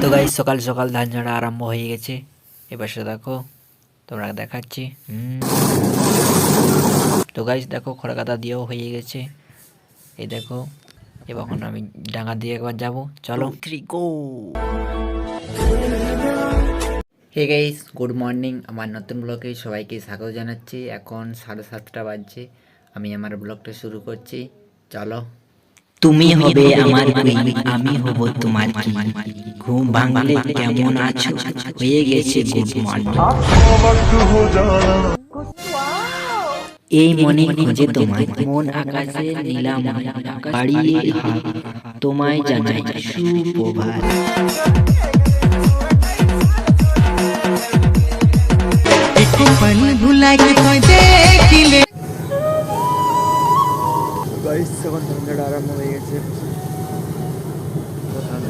তো গাইজ সকাল সকাল ধান ঝাড়া আরম্ভ হয়ে গেছে। এবার সে দেখো তোমরা দেখাচ্ছি। হুম। তো গাইজ দেখো খড়কাদা দিয়েও হয়ে গেছে। এই দেখো এবার এখন আমি ডাঙা দিয়ে একবার যাব। চলো। Three go hey guys good morning আমার নতুন ব্লগে সবাইকে স্বাগত জানাচ্ছি। এখন সাড়ে সাতটা বাজছে। আমি আমার ব্লগটা শুরু করছি। চলো। তুমি হবে আমার আমি হব তোমার। ঘুম ভাঙলে কেমন আছো? হয়ে গেছে গুড মর্নিং এই মনে খুঁজে তোমায়। মন আকাশে নীলাম বাড়িয়ে তোমায় জানাই সুপ্রভাত। গাইস ধান আরম্ভ হয়ে গেছে।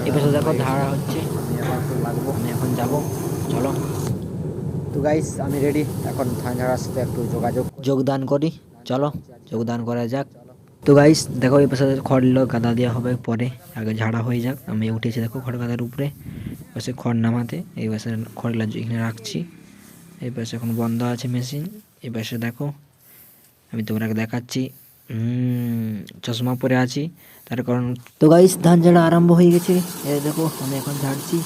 এবার দেখো ধারা হচ্ছে। আমি একটু লাগবো। আমি এখন যাব। চলো। তো গাইস আমি রেডি এখন ধান সাথে একটু যোগাযোগ যোগদান করি। চলো যোগদান করা যাক। তো গাইস দেখো এই পাশে খড় লো গাদা দেওয়া হবে। পরে আগে ঝাড়া হয়ে যাক। আমি উঠেছি দেখো খড় গাদার উপরে। পাশে খড় নামাতে এই পাশে খড়গুলো এখানে রাখছি। এই পাশে এখন বন্ধ আছে মেশিন এই পাশে দেখো আমি তোমরা দেখাচ্ছি। চশমা পরে আছি তার কারণ তো গাইস ধান ঝাড়া আরম্ভ হয়ে গেছে এই দেখো আমি এখন ঝাড়ছি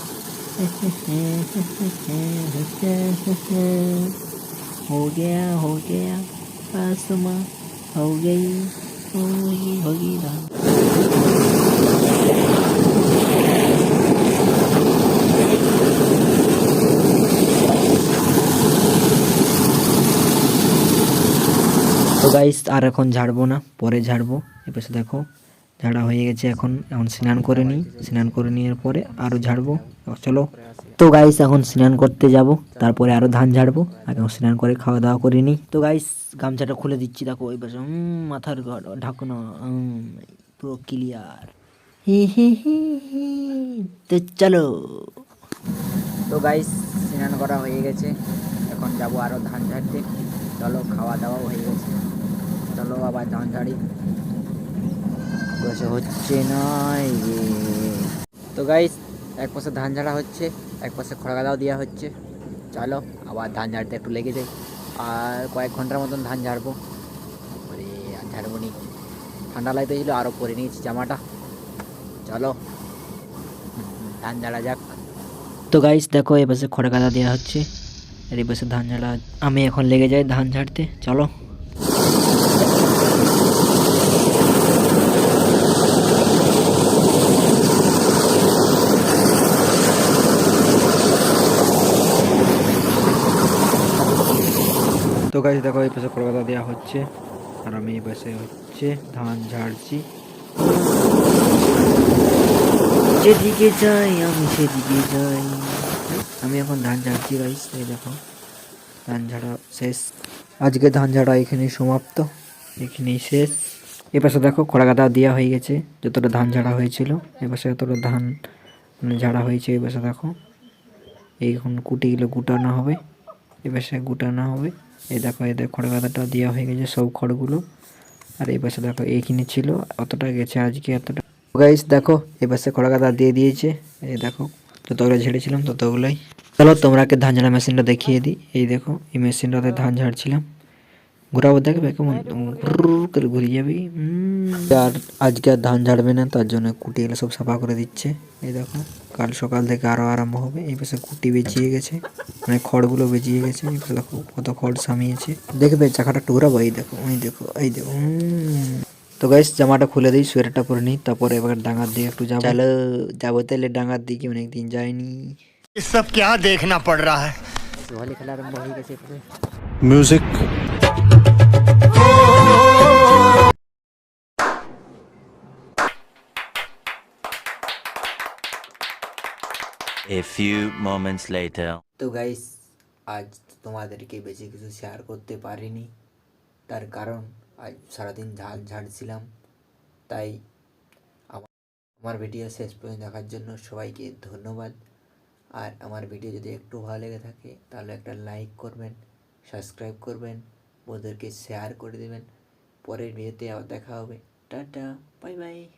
हो गया हो गया आसमां हो गई होगी होगी धान তো গাইস আর এখন ঝাড়বো না, পরে ঝাড়বো। এ পাশে দেখো, ঝাড়া হয়ে গেছে এখন। এখন স্নান করে নিই। স্নান করে নিয়ে পরে আরও ঝাড়বো। চলো। তো গাইস এখন স্নান করতে যাব। তারপরে আরও ধান ঝাড়বো। আগে স্নান করে খাওয়া দাওয়া করে নিই। তো গাইস গামছাটা খুলে দিচ্ছি। দেখো ওই পাশে মাথার ঘর, ঢাকুনো পুরো ক্লিয়ার হি হি হি চলো। তো গাইস স্নান করা হয়ে গেছে। এখন যাব আরও ধান ঝাড়তে। চলো, খাওয়া দাওয়া হয়ে গেছে। চলো, আবার ধান ঝাড়ি বসে হচ্ছে না ইয়ে। তো গাইস এক পাশে ধান ঝাড়া হচ্ছে, এক পাশে খড়গাদাও দেওয়া হচ্ছে। চলো, আবার ধান ঝাড়তে একটু লেগে যায় আর কয়েক ঘণ্টার মতন ধান ঝাড়বো। পরে আর ঝাড়বো নি। ঠান্ডা লাগতে ছিল আরও পরে নিয়েছি জামাটা। চলো, ধান ঝাড়া যাক। তো গাইস দেখো, এ পাশে খড় গাদা দেওয়া হচ্ছে। আর এই পাশে ধান ঝাড়া, আমি এখন লেগে যাই ধান ঝাড়তে। চলো। তো গাছ দেখো, এই পাশে কলকাতা দেওয়া হচ্ছে। আর আমি এই পাশে হচ্ছে ধান ঝাড়ছি। যেদিকে যাই, আমি সেদিকে যাই। আমি এখন ধান ঝাড়ছি গাইস এই দেখো। ধান ঝাড়া শেষ। আজকে ধান ঝাড়া এখানেই সমাপ্ত। এখানেই শেষ। এ পাশে দেখো খড়াগাদা দেওয়া হয়ে গেছে। যতটা ধান ঝাড়া হয়েছিল এ পাশে যতটা ধান মানে ঝাড়া হয়েছে, এই পাশে দেখো। এই এখন কুটিগুলো গুটানো হবে। এ পাশে গুটানো হবে। এই দেখো এদের দেখো খড়গাদাটা দেওয়া হয়ে গেছে সব খড়গুলো। আর এই পাশে দেখো, এইখানে ছিল, অতটা গেছে আজকে এতটা গাইস দেখো, এই পাশে খড়গাদা দিয়ে দিয়েছে। এই দেখো, যতগুলো ঝেড়েছিলাম ততগুলোই। চলো তোমরাকে ধান ঝাড়া মেশিনটা দেখিয়ে দিই। এই দেখো, এই মেশিনটাতে ধান ঝাড়ছিলাম। ঘোরাবো দেখবে কেমন? করে ঘুরে যাবি। আর আজকে আর ধান ঝাড়বে না, তার জন্য কুটি কুটিগুলো সব সাফা করে দিচ্ছে। এই দেখো। কাল সকাল থেকে আরও আরম্ভ হবে। এই পাশে খুঁটি বেঁচিয়ে গেছে। মানে খড়গুলো বেঁচিয়ে গেছে। দেখো কত খড় সামিয়েছে। দেখবে চাকাটা টুকরা এই দেখো ওই দেখো এই দেখো তো গাইস জামাটা খুলে দিই সোয়েটারটা পরে নিই তারপরে এবার ডাঙার দিয়ে একটু যাব। চলো যাব তাহলে ডাঙার দিকে অনেকদিন যায়নি এসব কে দেখনা পড় রা হ্যাঁ হয়ে গেছে music A few moments later. তো গাইস আজ তোমাদেরকে বেশি কিছু শেয়ার করতে পারিনি। তার কারণ, আজ সারাদিন ঝাল ঝাড়ছিলাম। তাই আমা- আমার ভিডিও শেষ পর্যন্ত দেখার জন্য সবাইকে ধন্যবাদ। আর আমার ভিডিও যদি একটু ভালো লেগে থাকে, তাহলে একটা লাইক করবেন সাবস্ক্রাইব করবেন ওদেরকে শেয়ার করে দেবেন। পরের ভিডিওতে আবার দেখা হবে। Tata bye bye